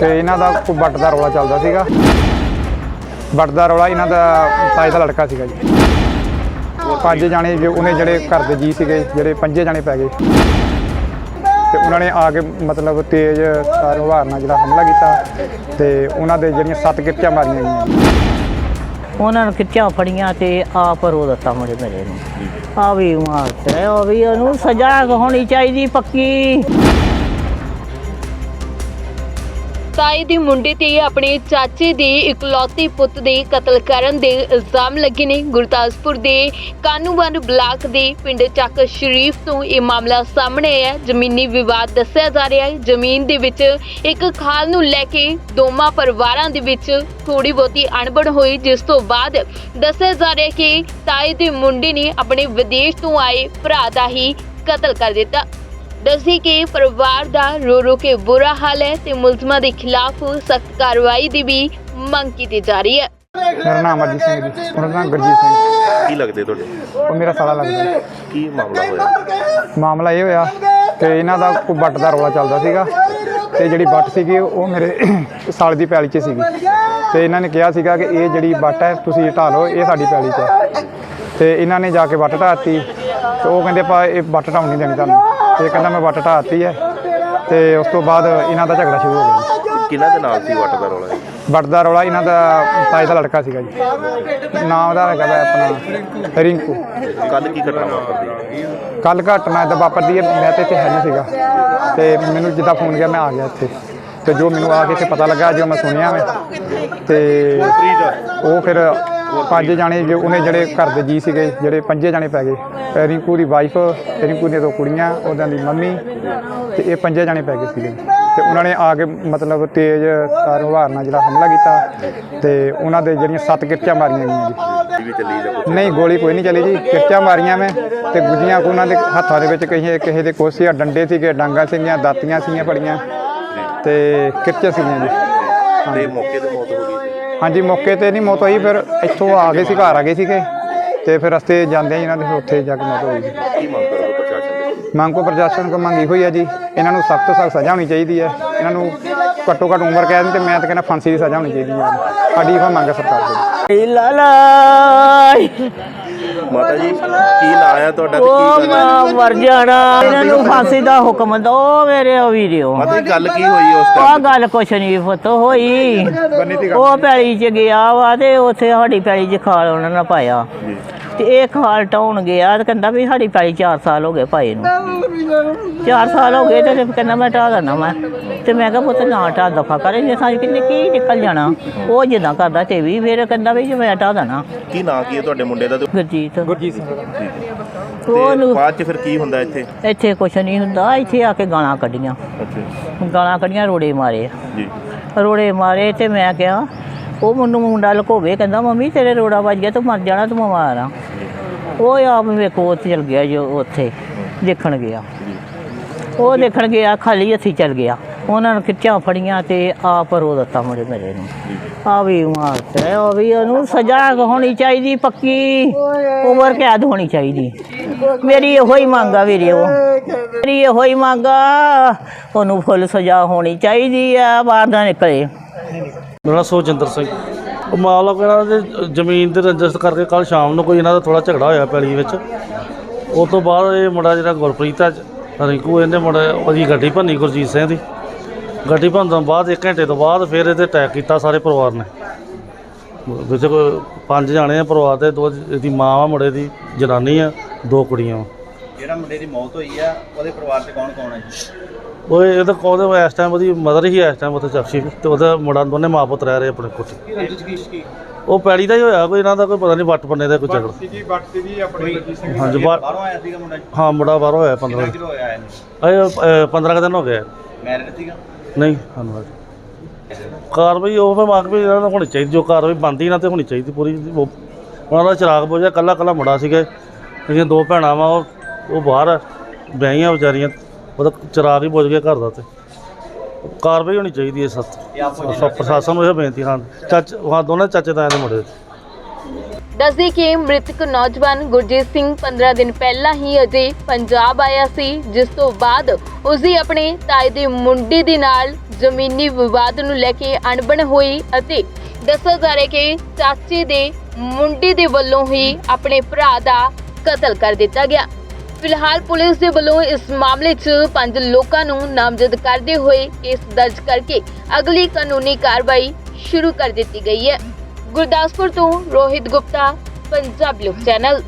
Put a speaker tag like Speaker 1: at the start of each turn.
Speaker 1: ਤੇ ਇਹਨਾਂ ਦਾ ਕੋਈ ਵੱਟ ਦਾ ਰੌਲਾ ਚੱਲਦਾ ਸੀਗਾ। ਵੱਟ ਦਾ ਰੌਲਾ ਇਹਨਾਂ ਦਾ ਤਾਏ ਦਾ ਲੜਕਾ ਸੀਗਾ ਜੀ। ਪੰਜ ਜਾਣੇ ਜੋ ਉਹਨੇ ਜਿਹੜੇ ਘਰ ਦੇ ਜੀ ਸੀਗੇ, ਜਿਹੜੇ ਪੰਜੇ ਜਾਣੇ ਪੈ ਗਏ। ਤੇ ਉਹਨਾਂ ਨੇ ਆ ਕੇ ਮਤਲਬ ਤੇਜ਼ ਤਾਰ ਹਵਾਰ ਨਾਲ ਜਿਹੜਾ ਹਮਲਾ ਕੀਤਾ ਤੇ ਉਹਨਾਂ ਦੇ ਜਿਹੜੀਆਂ ਸੱਤ ਕਿਰਚਾਂ ਮਾਰੀਆਂ ਗਈਆਂ।
Speaker 2: ਉਹਨਾਂ ਨੂੰ ਖਿੱਚਾਂ ਫੜੀਆਂ ਤੇ ਆਪ ਰੋ ਦਿੱਤਾ ਮੁੰਡੇ ਮੇਰੇ ਨੂੰ। ਆ ਵੀ ਮਾਰਤੇ ਉਹ ਵੀ ਉਹਨੂੰ ਸਜ਼ਾ ਹੋਣੀ ਚਾਹੀਦੀ ਪੱਕੀ।
Speaker 3: ਤਾਏ ਦੀ ਮੁੰਡੇ ਤੇ ਆਪਣੇ ਚਾਚੇ ਦੇ ਇਕਲੌਤੇ ਪੁੱਤ ਦੇ ਕਤਲ ਕਰਨ ਦੇ ਇਲਜ਼ਾਮ ਲੱਗੇ ਨੇ। ਗੁਰਦਾਸਪੁਰ ਦੇ ਕਾਨੂੰਵਾਨ ਬਲਾਕ ਦੇ ਪਿੰਡ ਚੱਕ ਸ਼ਰੀਫ ਤੋਂ ਇਹ ਮਾਮਲਾ ਸਾਹਮਣੇ ਆਇਆ ਜ਼ਮੀਨੀ ਵਿਵਾਦ ਦੱਸਿਆ ਜਾ ਰਿਹਾ ਹੈ। ਜ਼ਮੀਨ ਦੇ ਵਿੱਚ ਇੱਕ ਖਾਲ ਨੂੰ ਲੈ ਕੇ ਦੋਵਾਂ ਪਰਿਵਾਰਾਂ ਦੇ ਵਿੱਚ ਥੋੜੀ ਬਹੁਤੀ ਅਣਬਣ ਹੋਈ, ਜਿਸ ਤੋਂ ਬਾਅਦ ਦੱਸਿਆ ਜਾ ਰਿਹਾ ਕਿ ਤਾਏ ਦੇ ਮੁੰਡੇ ਨੇ ਆਪਣੇ ਵਿਦੇਸ਼ ਤੋਂ ਆਏ ਭਰਾ ਦਾ ਹੀ ਕਤਲ ਕਰ ਦਿੱਤਾ। ਦੱਸੀ ਕਿ ਪਰਿਵਾਰ ਦਾ ਰੋ ਰੋ ਕੇ ਬੁਰਾ ਹਾਲ ਹੈ ਤੇ ਮੁਲਜ਼ਮਾਂ ਦੇ ਖਿਲਾਫ ਸਖਤ ਕਾਰਵਾਈ ਦੀ ਵੀ ਮੰਗ ਕੀਤੀ ਜਾ ਰਹੀ ਹੈ।
Speaker 1: ਮੇਰਾ ਨਾਮ ਅਰਜੀਤ ਸਿੰਘ ਜੀ। ਦਾ ਨਾਮ ਗੁਰਜੀਤ ਸਿੰਘ।
Speaker 4: ਕੀ ਲੱਗਦੇ ਤੁਹਾਡੇ?
Speaker 1: ਉਹ ਮੇਰਾ ਸਾਲਾ ਲੱਗਦਾ।
Speaker 4: ਕੀ ਮਾਮਲਾ ਹੋਇਆ?
Speaker 1: ਮਾਮਲਾ ਇਹ ਹੋਇਆ ਕਿ ਇਹਨਾਂ ਦਾ ਕੋਈ ਵੱਟ ਦਾ ਰੌਲਾ ਚੱਲਦਾ ਸੀਗਾ ਤੇ ਜਿਹੜੀ ਵੱਟ ਸੀਗੀ ਉਹ ਮੇਰੇ ਸਾਲ ਦੀ ਪੈਲੀ 'ਚ ਸੀਗੀ। ਤੇ ਇਹਨਾਂ ਨੇ ਕਿਹਾ ਸੀਗਾ ਕਿ ਇਹ ਜਿਹੜੀ ਵੱਟ ਹੈ ਤੁਸੀਂ ਢਾਹ ਲਓ ਇਹ ਸਾਡੀ ਪੈਲੀ 'ਚ ਹੈ। ਤੇ ਇਹਨਾਂ ਨੇ ਜਾ ਕੇ ਵੱਟ ਢਾਤੀ ਤੇ ਉਹ ਕਹਿੰਦੇ ਪਾ ਇਹ ਵੱਟ ਢਾਉਣ ਨਹੀਂ ਦੇਣੀ ਤੁਹਾਨੂੰ। ਤੇ ਕਹਿੰਦਾ ਮੈਂ ਵੱਟ ਢਾਤੀ ਹੈ ਤੇ ਉਸ ਤੋਂ ਬਾਅਦ ਇਹਨਾਂ ਦਾ ਝਗੜਾ ਸ਼ੁਰੂ ਹੋ ਗਿਆ ਜੀ।
Speaker 4: ਕਿਹਨਾਂ ਦੇ ਨਾਲ ਸੀ ਵੱਟ ਦਾ ਰੌਲਾ ਇਹ?
Speaker 1: ਵੱਟ ਦਾ ਰੌਲਾ ਇਹਨਾਂ ਦਾ ਤਾਏ ਦਾ ਲੜਕਾ ਸੀਗਾ ਜੀ। ਨਾਮ ਉਹਦਾ ਹੈਗਾ ਵਾ ਆਪਣਾ ਰਿੰਕੂ।
Speaker 4: ਕੱਲ ਕੀ ਘਟਨਾ ਵਾਪਰਦੀ
Speaker 1: ਕੱਲ ਘਟਨਾ ਤਾਂ ਵਾਪਰਦੀ ਹੈ ਮੈਂ ਤੇ ਇੱਥੇ ਹੈ ਨਹੀਂ ਸੀਗਾ। ਤੇ ਮੈਨੂੰ ਜਿੱਦਾਂ ਫੋਨ ਗਿਆ ਮੈਂ ਆ ਗਿਆ ਇੱਥੇ। ਤੇ ਜੋ ਮੈਨੂੰ ਆ ਕੇ ਇੱਥੇ ਪਤਾ ਲੱਗਾ ਜੋ ਮੈਂ ਸੁਣਿਆ ਮੈਂ ਤੇ ਉਹ ਫਿਰ ਪੰਜ ਜਾਣੇ ਜੋ ਉਹਨੇ ਜਿਹੜੇ ਘਰ ਦੇ ਜੀ ਸੀਗੇ, ਜਿਹੜੇ ਪੰਜੇ ਜਾਣੇ ਪੈ ਗਏ। ਰਿੰਕੂ ਦੀ ਵਾਈਫ ਰਿੰਕੂ ਦੀਆਂ ਦੋ ਕੁੜੀਆਂ ਉਹਨਾਂ ਦੀ ਮੰਮੀ, ਤੇ ਇਹ ਪੰਜੇ ਜਾਣੇ ਪੈ ਗਏ ਸੀਗੇ। ਤੇ ਉਹਨਾਂ ਨੇ ਆ ਕੇ ਮਤਲਬ ਤੇਜ਼, ਤਾਰ ਹਵਾਰ ਨਾਲ ਜਿਹੜਾ ਹਮਲਾ ਕੀਤਾ, ਤੇ ਉਹਨਾਂ ਦੇ ਜਿਹੜੀਆਂ ਸੱਤ ਕਿਰਚਾਂ ਮਾਰੀਆਂ ਗਈਆਂ ਜੀ। ਨਹੀਂ, ਗੋਲੀ ਕੋਈ ਨਹੀਂ ਚੱਲੀ ਜੀ। ਕਿਰਚਾਂ ਮਾਰੀਆਂ ਮੈਂ, ਤੇ ਗੁੱਜੀਆਂ ਕੋ ਉਹਨਾਂ ਦੇ ਹੱਥਾਂ ਦੇ ਵਿੱਚ ਕਿਸੇ ਕਿਸੇ ਦੇ ਕੋਸੀਆ ਡੰਡੇ ਸੀਗੇ, ਡਾਂਗਾ ਸੀਗੀਆਂ, ਦਾਤੀਆਂ ਸੀਗੀਆਂ ਫੜੀਆਂ ਤੇ ਕਿਰਚਾਂ ਸੀਗੀਆਂ ਜੀ।
Speaker 4: ਤੇ ਮੌਕੇ ਤੇ ਮੌਤ ਹੋ ਗਈ।
Speaker 1: ਹਾਂਜੀ ਮੌਕੇ ਤੇ ਨਹੀਂ ਮੌਤ ਹੋਈ ਫਿਰ ਇੱਥੋਂ ਆ ਗਏ ਸੀ ਘਰ ਆ ਗਏ ਸੀਗੇ। ਤੇ ਫਿਰ ਰਸਤੇ ਜਾਂਦੇ ਹੀ ਇਹਨਾਂ ਦੇ ਉੱਥੇ ਜਾ ਕੇ ਮੌਤ ਹੋਈ ਜੀ।
Speaker 4: ਕੀ ਮੰਗ ਕਰੋਗੇ ਪ੍ਰਸ਼ਾਸਨ ਦੇ
Speaker 1: ਮੰਗ ਕੋ ਪ੍ਰਸ਼ਾਸਨ ਕੋ ਮੰਗੀ ਹੋਈ ਹੈ ਜੀ ਇਹਨਾਂ ਨੂੰ ਸਖਤ ਸਖਤ ਸਜ਼ਾ ਹੋਣੀ ਚਾਹੀਦੀ ਹੈ। ਇਹਨਾਂ ਨੂੰ ਘੱਟੋ ਘੱਟ ਉਮਰ ਕੈਦ ਤੇ ਮੈਂ ਤਾਂ ਕਹਿੰਦਾ ਫਾਂਸੀ ਦੀ ਸਜ਼ਾ ਹੋਣੀ ਚਾਹੀਦੀ ਹੈ। ਸਾਡੀ ਇਹ ਮੰਗ ਹੈ ਸਰਕਾਰ ਕੋਲ
Speaker 2: ਲਾਲਾਈ
Speaker 4: ਮਾਤਾ ਜੀ ਕੀ ਨਾਂ ਆ ਤੁਹਾਡਾ ਤੇ
Speaker 2: ਉਹ
Speaker 4: ਕੀ ਗੱਲ ਹੈ
Speaker 2: ਮੈਂ ਮਰ ਜਾਣਾ ਇਹਨਾਂ ਨੂੰ ਫਾਂਸੀ ਦਾ ਹੁਕਮ ਦੋ ਮੇਰੇ ਉਹ ਵੀਡੀਓ
Speaker 4: ਮਾਤਾ ਜੀ ਗੱਲ ਕੀ ਹੋਈ ਉਸ
Speaker 2: ਆ
Speaker 4: ਟਾਈਮ
Speaker 2: ਗੱਲ ਕੁਛ ਨਹੀਂ ਫਤ ਹੋਈ। ਉਹ ਪੈਲੀ ਚ ਗਿਆ ਵਾ ਤੇ ਉੱਥੇ ਸਾਡੀ ਪੈਲੀ ਚ ਖਾਲ ਉਹਨਾਂ ਨੇ ਪਾਇਆ।
Speaker 4: ਜੀ।
Speaker 2: ਤੇ ਇਹ ਖਾਲ ਟਾਉਣ ਗਿਆ ਤੇ ਕਹਿੰਦਾ ਵੀ ਸਾਡੀ ਪੈਲੀ 4 ਸਾਲ ਹੋ ਗਏ ਪਾਏ ਨੂੰ। 4 ਸਾਲ ਹੋ ਗਏ ਤੇ ਕਹਿੰਦਾ ਮੈਂ ਢਾਹ ਦੇਣਾ ਮੈਂ ਤੇ ਮੈਂ ਕਿਹਾ ਪੁੱਤ ਨਾ ਢਾਹ ਦਫਾ ਕਰ ਇਹ ਸਾਂ ਕਿੰਨੇ ਕੀ ਨਿਕਲ ਜਾਣਾ। ਉਹ ਜਿੱਦਾਂ ਕਰਦਾ ਤੇ ਵੀ ਫਿਰ ਕਹਿੰਦਾ ਵੀ ਜੇ ਮੈਂ ਢਾਹ ਦੇਣਾ
Speaker 4: ਕੀ ਨਾਂ ਕੀ ਹੈ ਤੁਹਾਡੇ ਮੁੰਡੇ ਦਾ? ਤੇ
Speaker 2: ਗੁਰਜੀਤ।
Speaker 1: ਗੁਰਜੀਤ ਸਿੰਘ।
Speaker 4: ਤੇ ਬਾਅਦ ਚ ਫਿਰ ਕੀ ਹੁੰਦਾ ਇੱਥੇ?
Speaker 2: ਇੱਥੇ ਕੁਛ ਨਹੀਂ ਹੁੰਦਾ ਇੱਥੇ ਆ ਕੇ ਗਾਲਾਂ ਕੱਢੀਆਂ।
Speaker 4: ਅੱਛਾ।
Speaker 2: ਗਾਲਾਂ ਕੱਢੀਆਂ ਰੋੜੇ ਮਾਰੇ।
Speaker 4: ਜੀ।
Speaker 2: ਰੋੜੇ ਮਾਰੇ ਤੇ ਮੈਂ ਕਿਹਾ ਉਹ ਮੈਨੂੰ ਮੁੰਡਾ ਲਕੋਵੇ ਕਹਿੰਦਾ ਮੰਮੀ ਤੇਰੇ ਰੋੜਾ ਵੱਜ ਗਿਆ ਤੂੰ ਮਰ ਜਾਣਾ ਤੂੰ ਬਿਮਾਰ ਆ। ਉਹ ਆਪ ਵੇਖੋ ਉੱਥੇ ਚਲ ਗਿਆ ਜੋ ਉੱਥੇ। ਦੇਖਣ ਗਿਆ। ਉਹ ਦੇਖਣ ਗਿਆ ਖਾਲੀ ਹੱਥੀ ਚਲ ਗਿਆ। ਉਹਨਾਂ ਨੂੰ ਖਿੱਚਾਂ ਫੜੀਆਂ ਤੇ ਆਪ ਰੋ ਦਿੱਤਾ ਮੁੰਡੇ ਮੇਰੇ ਨੂੰ। ਆ ਵੀ ਮਾਰਤੇ ਉਹ ਵੀ ਉਹਨੂੰ ਸਜ਼ਾ ਹੋਣੀ ਚਾਹੀਦੀ ਪੱਕੀ ਉਮਰ ਕੈਦ ਹੋਣੀ ਚਾਹੀਦੀ। ਮੇਰੀ ਇਹੋ ਹੀ ਮੰਗ ਆ ਵੀਰੇ ਉਹ। ਮੇਰੀ ਇਹੋ ਹੀ ਮੰਗ ਆ ਉਹਨੂੰ ਫੁੱਲ ਸਜ਼ਾ ਹੋਣੀ ਚਾਹੀਦੀ ਆ ਬਾਹਰ ਨਾ ਨਿਕਲੇ।
Speaker 5: ਮੇਰਾ ਨਾਂ ਸੁਖਜਿੰਦਰ ਸਿੰਘ। ਉਹ ਮਾਮਲਾ ਕਿਹੜਾ ਤੇ ਜ਼ਮੀਨ ਤੇ ਰਜਿਸਟਰ ਕਰਕੇ ਕੱਲ ਸ਼ਾਮ ਨੂੰ ਕੋਈ ਇਹਨਾਂ ਦਾ ਥੋੜਾ ਝਗੜਾ ਹੋਇਆ ਪੈਲੀ ਵਿੱਚ। ਉਸ ਤੋਂ ਬਾਅਦ ਇਹ ਮੁੰਡਾ ਜਿਹੜਾ ਗੁਰਪ੍ਰੀਤ ਆ ਰਿੰਕੂ ਇਹਨੇ ਮੁੰਡਾ ਉਹਦੀ ਗੱਡੀ ਭੰਨੀ ਗੁਰਜੀਤ ਸਿੰਘ ਦੀ। ਗੱਡੀ ਭੰਨਣ ਤੋਂ ਬਾਅਦ 1 ਘੰਟੇ ਤੋਂ ਬਾਅਦ ਫਿਰ ਇਹਦੇ ਅਟੈਕ ਕੀਤਾ ਸਾਰੇ ਪਰਿਵਾਰ ਨੇ। ਵਿੱਚ ਕੋਈ ਪੰਜ ਜਾਣੇ ਆ ਪਰਿਵਾਰ ਦੇ ਦੋ ਇਹਦੀ ਮਾਂ ਆ ਮੁੰਡੇ ਦੀ ਜਨਾਨੀ ਆ ਦੋ ਕੁੜੀਆਂ
Speaker 6: ਜਿਹੜਾ ਮੁੰਡੇ ਦੀ ਮੌਤ ਹੋਈ ਆ ਉਹਦੇ ਪਰਿਵਾਰ 'ਚ ਕੌਣ ਕੌਣ ਹੈ ਜੀ?
Speaker 5: ਉਹ ਇਹਦਾ ਕੋਦੇ ਇਸ ਟਾਈਮ ਉਹਦੀ ਮਦਰ ਹੀ ਇਸ ਟਾਈਮ ਉੱਥੇ ਚਕਸ਼ੀ ਤੇ ਉਹਦਾ ਮੁੰਡਾ ਦੋਨੇ ਮਾਂ ਪੁੱਤ ਰਹਿ ਰਹੇ ਆਪਣੇ ਕੋਲ
Speaker 6: ਕੀ ਰੰਜਿਸ਼ ਕੀ
Speaker 5: ਉਹ ਪੈੜੀ ਦਾ ਹੀ ਹੋਇਆ ਕੋਈ ਇਹਨਾਂ ਦਾ ਕੋਈ ਪਤਾ ਨਹੀਂ ਵੱਟ ਪੰਨੇ ਦਾ ਕੋਈ ਝਗੜਾ।
Speaker 1: ਜੀ ਬੱਟ ਸੀਗੀ ਆਪਣੀ ਗੁਰਜੀਤ ਸਿੰਘ
Speaker 5: ਹਾਂਜੀ ਬਾ-
Speaker 6: ਬਾਹਰੋਂ ਆਇਆ ਸੀਗਾ ਮੁੰਡਾ ਜੀ?
Speaker 5: ਹਾਂ ਮੁੰਡਾ ਬਾਹਰੋਂ ਹੋਇਆ 15
Speaker 6: ਕਿੰਨਾ ਕਿਲੋ ਹੋਇਆ ਇਹਨੂੰ?
Speaker 5: ਅਏ 15 ਕੁ ਦਿਨ ਹੋ ਗਏ।
Speaker 6: ਮੈਰਿਡ ਸੀਗਾ?
Speaker 5: ਨਹੀਂ ਧੰਨਵਾਦ ਕਾਰਵਾਈ ਉਹ ਫਿਰ ਮੰਗ ਵੀ ਇਹਨਾਂ ਨੂੰ ਹੋਣੀ ਚਾਹੀਦੀ ਜੋ ਕਾਰਵਾਈ ਬੰਦੀ ਨਾ ਤੇ ਹੋਣੀ ਚਾਹੀਦੀ ਪੂਰੀ। ਉਹ- ਉਹਨਾਂ ਦਾ ਚਿਰਾਗ ਬੁਝਿਆ ਕੱਲਾ ਕੱਲਾ ਮੁੰਡਾ ਸੀਗਾ। ਇਹਦੀਆਂ ਦੋ ਭੈਣਾਂ ਵਾ ਉਹ ਉਹ ਬਾਹਰ ਆ, ਵਿਆਹੀਆਂ ਵਿਚਾਰੀਆਂ ਉਹਦਾ ਚਿਰਾਗ ਹੀ ਬੁਝ ਗਿਆ ਘਰ ਦਾ ਤੇ। ਕਾਰਵਾਈ ਹੋਣੀ ਚਾਹੀਦੀ ਹੈ ਸਖਤ
Speaker 6: ਆਪੋ
Speaker 5: ਪ੍ਰਸ਼ਾਸਨ ਨੂੰ ਇਹ ਬੇਨਤੀ ਹਾਂ। ਚਾਚ ਹਾਂ ਦੋਨੇ ਚਾਚੇ ਤਾਇਆਂ ਦੇ ਮੁੰਡੇ।
Speaker 3: ਦੱਸਦੇ ਕਿ ਮ੍ਰਿਤਕ ਨੌਜਵਾਨ ਗੁਰਜੀਤ ਸਿੰਘ 15 ਦਿਨ ਪਹਿਲਾਂ ਹੀ ਅਜੇ ਪੰਜਾਬ ਆਇਆ ਸੀ ਜਿਸ ਤੋਂ ਬਾਅਦ ਉਸਦੀ ਆਪਣੇ ਤਾਏ ਦੇ ਮੁੰਡੇ ਦੇ ਨਾਲ ਜ਼ਮੀਨੀ ਵਿਵਾਦ ਨੂੰ ਲੈ ਕੇ ਅਣਬਣ ਹੋਈ ਅਤੇ ਦੱਸਿਆ ਜਾ ਰਿਹਾ ਕਿ ਚਾਚੇ ਦੇ ਮੁੰਡੇ ਦੇ ਵੱਲੋਂ ਹੀ ਆਪਣੇ ਭਰਾ ਦਾ ਕਤਲ ਕਰ ਦਿੱਤਾ ਗਿਆ। ਫਿਲਹਾਲ ਪੁਲਿਸ ਦੇ ਵੱਲੋਂ ਇਸ ਮਾਮਲੇ 'ਚ ਪੰਜ ਲੋਕਾਂ ਨੂੰ ਨਾਮਜ਼ਦ ਕਰਦੇ ਹੋਏ ਕੇਸ ਦਰਜ ਕਰਕੇ ਅਗਲੀ ਕਾਨੂੰਨੀ ਕਾਰਵਾਈ ਸ਼ੁਰੂ ਕਰ ਦਿੱਤੀ ਗਈ ਹੈ। ਗੁਰਦਾਸਪੁਰ ਤੋਂ ਰੋਹਿਤ ਗੁਪਤਾ, ਪੰਜਾਬ ਲੋਕ ਚੈਨਲ